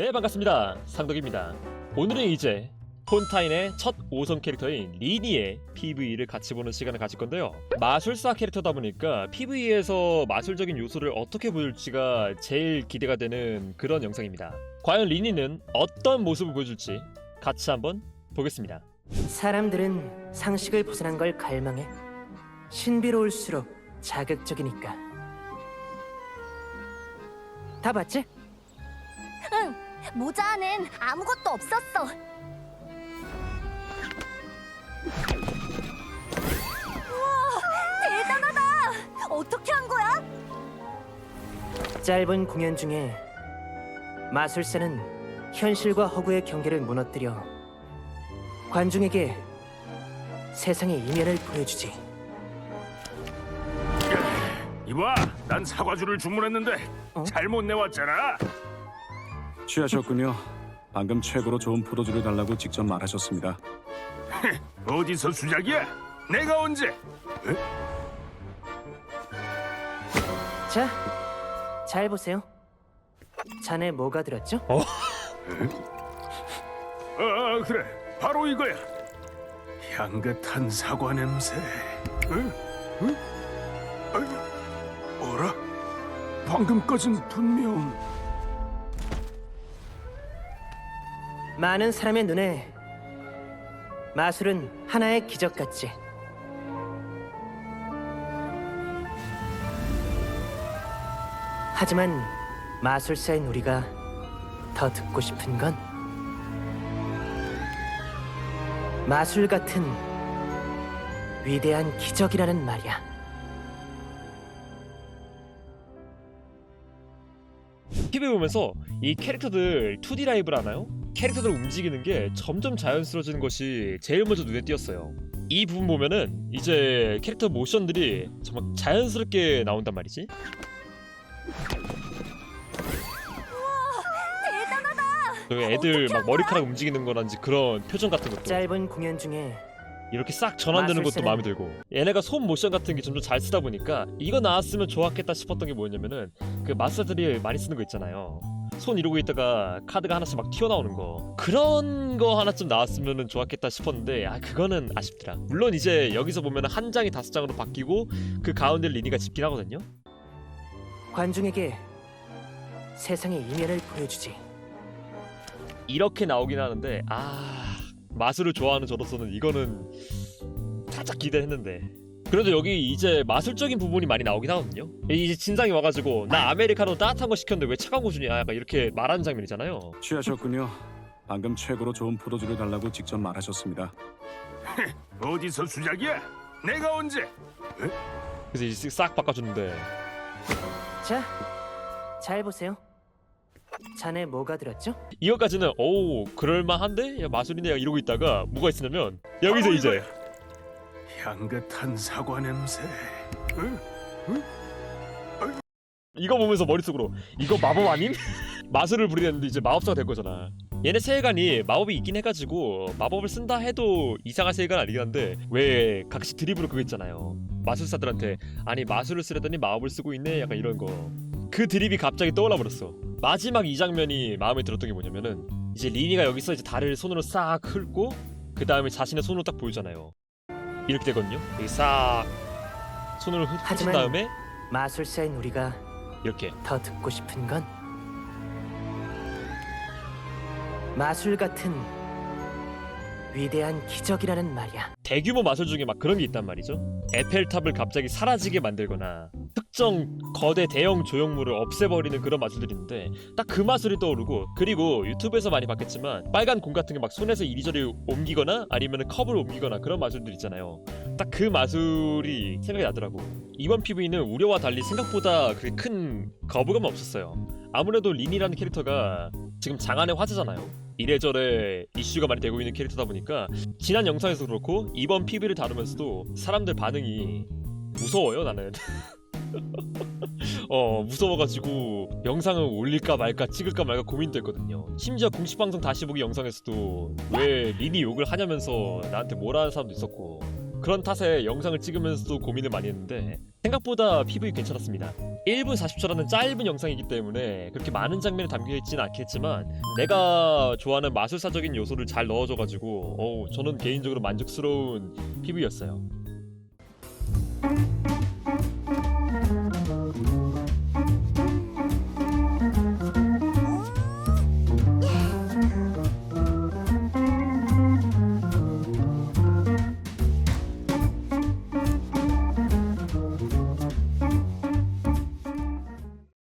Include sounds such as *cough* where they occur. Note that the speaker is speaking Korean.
네 반갑습니다 상덕입니다 오늘은 이제 폰타인의 첫 5선 캐릭터인 리니의 PVE를 같이 보는 시간을 가질 건데요 마술사 캐릭터다 보니까 PVE에서 마술적인 요소를 어떻게 보여줄지가 제일 기대가 되는 그런 영상입니다 과연 리니는 어떤 모습을 보여줄지 같이 한번 보겠습니다 사람들은 상식을 벗어난 걸 갈망해. 신비로울수록 자극적이니까. 다 봤지? 응, 모자 안엔 아무것도 없었어. 우와, 대단하다. 어떻게 한 거야? 짧은 공연 중에 마술사는 현실과 허구의 경계를 무너뜨려 관중에게 세상의 이면을 보여주지. 이봐, 난 사과주를 주문했는데 어? 잘못 내왔잖아. 취하셨군요. 방금 최고로 좋은 포도주를 달라고 직접 말하셨습니다. *laughs* 어디서 수작이야? 내가 언제? 자, 잘 보세요. 잔에 뭐가 들었죠? 아, 그래, 바로 이거야. 향긋한 사과 냄새. 응? 응? 아니, 어라? 방금까진 분명 많은 사람의 눈에 마술은 하나의 기적 같지. 하지만 마술사인 우리가 더 듣고 싶은 건 마술 같은 위대한 기적이라는 말이야. PVE 보면서 이 캐릭터들 2D 라이브를 하나요? 캐릭터들 움직이는 게 점점 자연스러워지는 것이 제일 먼저 눈에 띄었어요. 이 부분 보면은 이제 캐릭터 모션들이 정말 자연스럽게 나온단 말이지. 그 애들 막 머리카락 움직이는 거란지 그런 표정 같은 것도 짧은 공연 중에 이렇게 싹 전환되는 것도 마음에 들고 얘네가 손 모션 같은 게 점점 잘 쓰다 보니까 이거 나왔으면 좋았겠다 싶었던 게 뭐였냐면은 그 마술사들이 많이 쓰는 거 있잖아요 손 이러고 있다가 카드가 하나씩 막 튀어나오는 거. 그런 거 하나쯤 나왔으면 좋았겠다 싶었는데 아 그거는 아쉽더라. 물론 이제 여기서 보면 한 장이 다섯 장으로 바뀌고 그 가운데 리니가 집긴 하거든요. 관중에게 세상의 이면을 보여주지. 이렇게 나오긴 하는데 아 마술을 좋아하는 저로서는 이거는 살짝 기대했는데 그래도 여기 이제 마술적인 부분이 많이 나오긴 하거든요 이제 진상이 와가지고 나 아메리카노 따뜻한 거 시켰는데 왜 차가운 거 주냐 약간 이렇게 말하는 장면이잖아요 취하셨군요. 방금 최고로 좋은 포도주를 달라고 직접 말하셨습니다. *laughs* 어디서 수작이야? 내가 언제? 그래서 이제 싹 바꿔주는데 자, 잘 보세요. 잔에 뭐가 들었죠? 이거까지는 오 그럴만한데? 야 마술인데 이러고 있다가 뭐가 있으냐면 여기서 이제 이거야. 향긋한 사과 냄새. 응? 이거 보면서 머릿속으로 이거 마법 아님? *laughs* 마술을 부리는데 이제 마법사가 될 거잖아. 얘네 세계관이 마법이 있긴 해가지고 마법을 쓴다 해도 이상한 세계관 아니긴 한데 왜 각시 드립으로 그거 있잖아요. 마술사들한테 아니 마술을 쓰려더니 마법을 쓰고 있네 약간 이런 거. 그 드립이 갑자기 떠올라 버렸어. 마지막 이 장면이 마음에 들었던 게 뭐냐면은 이제 리니가 여기서 이제 다리를 손으로 싹 훑고 그 다음에 자신의 손으로 딱 보여잖아요. 이렇게 되거든요. 여기 싹 손으로 훑은 하지만- 다음에 마술사인 우리가 이렇게 더 듣고 싶은 건 마술 같은 위대한 기적이라는 말이야. 대규모 마술 중에 막 그런 게 있단 말이죠. 에펠탑을 갑자기 사라지게 만들거나 특정 거대 대형 조형물을 없애버리는 그런 마술들이 있는데 딱 그 마술이 떠오르고 그리고 유튜브에서 많이 봤겠지만 빨간 공 같은 게 막 손에서 이리저리 옮기거나 아니면 컵을 옮기거나 그런 마술들 있잖아요. 딱 그 마술이 생각이 나더라고. 이번 PV는 우려와 달리 생각보다 그렇게 큰 거부감은 없었어요. 아무래도 린이라는 캐릭터가 지금 장안의 화제잖아요. 이래저래 이슈가 많이 되고 있는 캐릭터다 보니까 지난 영상에서 그렇고 이번 PV를 다루면서도 사람들 반응이 무서워요 나는 *laughs* *laughs* 어 무서워가지고 영상을 올릴까 말까 찍을까 말까 고민됐거든요. 심지어 공식 방송 다시 보기 영상에서도 왜 리니 욕을 하냐면서 나한테 뭐라 하는 사람도 있었고 그런 탓에 영상을 찍으면서도 고민을 많이 했는데 생각보다 PV 괜찮았습니다. 1분 40초라는 짧은 영상이기 때문에 그렇게 많은 장면이 담겨있진 않겠지만 내가 좋아하는 마술사적인 요소를 잘 넣어줘가지고 어우 저는 개인적으로 만족스러운 PV였어요